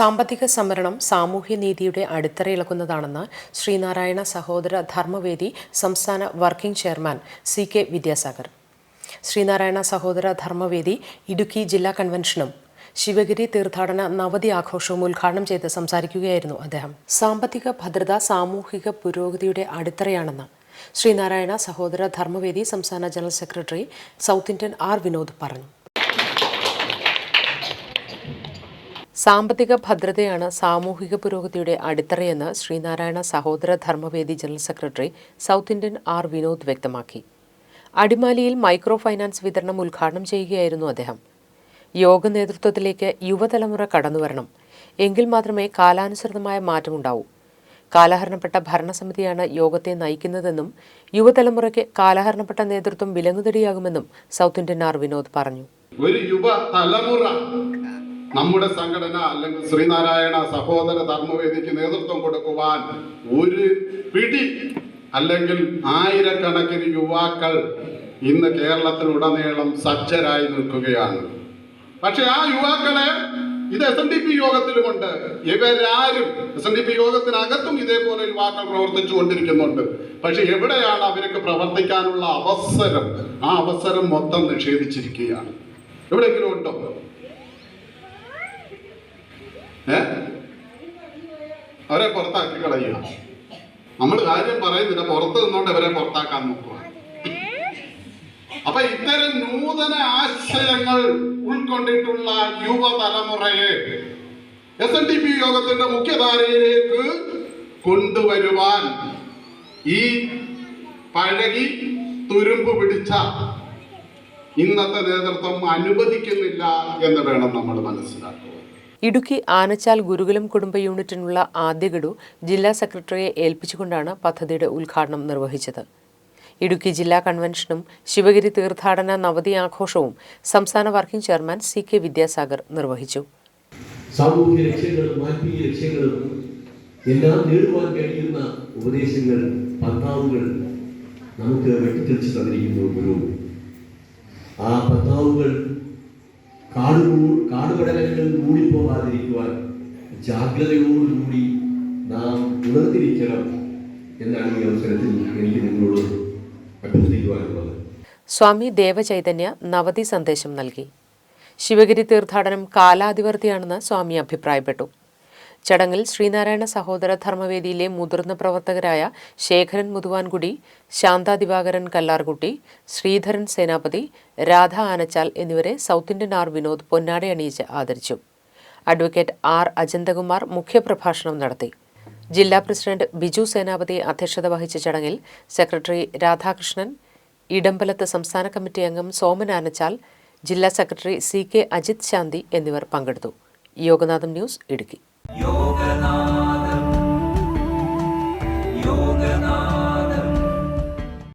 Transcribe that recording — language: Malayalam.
സാമ്പത്തിക സംവരണം സാമൂഹ്യനീതിയുടെ അടിത്തറയിളക്കുന്നതാണെന്ന് ശ്രീനാരായണ സഹോദര ധർമ്മവേദി സംസ്ഥാന working chairman C K Vidyasagar. Sreenarayana Sahodara Dharmavedi Idukki ജില്ലാ കൺവെൻഷനും ശിവഗിരി തീർത്ഥാടന നവതി ആഘോഷവും ഉദ്ഘാടനം ചെയ്ത് സംസാരിക്കുകയായിരുന്നു അദ്ദേഹം. സാമ്പത്തിക ഭദ്രത സാമൂഹിക പുരോഗതിയുടെ അടിത്തറയാണെന്ന് ശ്രീനാരായണ സഹോദര ധർമ്മവേദി സംസ്ഥാന general secretary south Indian R Vinod പറഞ്ഞു. സാമ്പത്തിക ഭദ്രതയാണ് സാമൂഹിക പുരോഗതിയുടെ അടിത്തറയെന്ന് Sreenarayana Sahodara Dharmavedi general secretary south Indian R. Vinod വ്യക്തമാക്കി. അടിമാലിയിൽ മൈക്രോ ഫൈനാൻസ് വിതരണം ഉദ്ഘാടനം ചെയ്യുകയായിരുന്നു അദ്ദേഹം. യോഗ നേതൃത്വത്തിലേക്ക് യുവതലമുറ കടന്നുവരണം. എങ്കിൽ മാത്രമേ കാലാനുസൃതമായ മാറ്റമുണ്ടാവൂ. കാലഹരണപ്പെട്ട ഭരണസമിതിയാണ് യോഗത്തെ നയിക്കുന്നതെന്നും യുവതലമുറയ്ക്ക് കാലഹരണപ്പെട്ട നേതൃത്വം വിലങ്ങുതടിയാകുമെന്നും സൗത്ത് ഇന്ത്യൻ ആർ. വിനോദ് പറഞ്ഞു. ഒരു യുവ തലമുറ നമ്മുടെ സംഘടന അല്ലെങ്കിൽ ശ്രീനാരായണ സഹോദര ധർമ്മവേദിക്ക് നേതൃത്വം കൊടുക്കുവാൻ ഒരു പിടി അല്ലെങ്കിൽ ആയിരക്കണക്കിന് യുവാക്കൾ ഇന്ന് കേരളത്തിലുടനീളം സജ്ജരായി നിൽക്കുകയാണ്. പക്ഷെ ആ യുവാക്കളെ ഇത് എസ് എൻ ഡി പി യോഗത്തിലുമുണ്ട്. ഇവരാരും എസ് എൻ ഡി പി യോഗത്തിനകത്തും ഇതേപോലെ യുവാക്കൾ പ്രവർത്തിച്ചു കൊണ്ടിരിക്കുന്നുണ്ട്. പക്ഷെ എവിടെയാണ് അവർക്ക് പ്രവർത്തിക്കാനുള്ള അവസരം? ആ അവസരം മൊത്തം നിഷേധിച്ചിരിക്കുകയാണ്. എവിടെയെങ്കിലും ഉണ്ടോ? ഏ? അവരെ പുറത്താക്കി കളയുക നമ്മൾ കാര്യം പറയുന്നില്ല പുറത്ത് നിന്നോണ്ട് അവരെ പുറത്താക്കാൻ നോക്കുക. അപ്പൊ ഇത്തരം നൂതന ആശയങ്ങൾ ഉൾക്കൊണ്ടിട്ടുള്ള യുവതലമുറയെ എസ് എൻ ഡി പി യോഗത്തിന്റെ മുഖ്യധാരയിലേക്ക് കൊണ്ടുവരുവാൻ ഈ പഴകി തുരുമ്പ് പിടിച്ച ഇന്നത്തെ നേതൃത്വം അനുവദിക്കുന്നില്ല എന്ന് വേണം നമ്മൾ മനസ്സിലാക്കുക ഇടുക്കി ആനച്ചാൽ ഗുരുകുലം കുടുംബ യൂണിറ്റിനുള്ള ആദ്യ ഗഡു ജില്ലാ സെക്രട്ടറിയെ ഏൽപ്പിച്ചുകൊണ്ടാണ് പദ്ധതിയുടെ ഉദ്ഘാടനം നിർവഹിച്ചത്. ഇടുക്കി ജില്ലാ കൺവെൻഷനും ശിവഗിരി തീർത്ഥാടന നവതി ആഘോഷവും സംസ്ഥാന working chairman C K Vidyasagar നിർവഹിച്ചു. ലക്ഷ്യങ്ങളും എല്ലാം നേടുവാൻ കഴിയുന്ന ഉപദേശങ്ങൾ പത്താവുകൾ നമുക്ക് വെട്ടിത്തെളിച്ച് തന്നിരിക്കുന്നു ഗുരു. ആ പത്താവുകൾ കാടു കാടുപടലങ്ങളിൽ മൂടിപ്പോകാതിരിക്കുവാൻ ജാഗ്രതയോടുകൂടി നാം ഉണർന്നിരിക്കണം എന്നാണ് ഈ അവസരത്തിൽ എനിക്ക് നിങ്ങളോട് അഭ്യർത്ഥിക്കുവാനുള്ളത്. സ്വാമി ദേവചൈതന്യ നവതി സന്ദേശം നൽകി. ശിവഗിരി തീർത്ഥാടനം കാലാതിവർത്തിയാണെന്ന് സ്വാമി അഭിപ്രായപ്പെട്ടു. ചടങ്ങിൽ ശ്രീനാരായണ സഹോദര ധർമ്മവേദിയിലെ മുതിർന്ന പ്രവർത്തകരായ ശേഖരൻ മുതുവാൻകുടി ശാന്ത ദിവാകരൻ കല്ലാർകുട്ടി ശ്രീധരൻ സേനാപതി രാധ ആനച്ചാൽ എന്നിവരെ സൗത്ത് ഇന്ത്യൻ ആർ വിനോദ് പൊന്നാട അണിയിച്ച് ആദരിച്ചു. അഡ്വക്കേറ്റ് ആർ അജന്തകുമാർ മുഖ്യപ്രഭാഷണം നടത്തി. ജില്ലാ പ്രസിഡന്റ് ബിജു സേനാപതി അധ്യക്ഷത വഹിച്ച ചടങ്ങിൽ സെക്രട്ടറി രാധാകൃഷ്ണൻ ഇടമ്പലത്ത് സംസ്ഥാന കമ്മിറ്റി അംഗം സോമൻ ആനച്ചാൽ ജില്ലാ secretary C K Ajith Shanthi എന്നിവർ പങ്കെടുത്തു. യോഗനാഥം ന്യൂസ് ഇടുക്കി. योगनाथ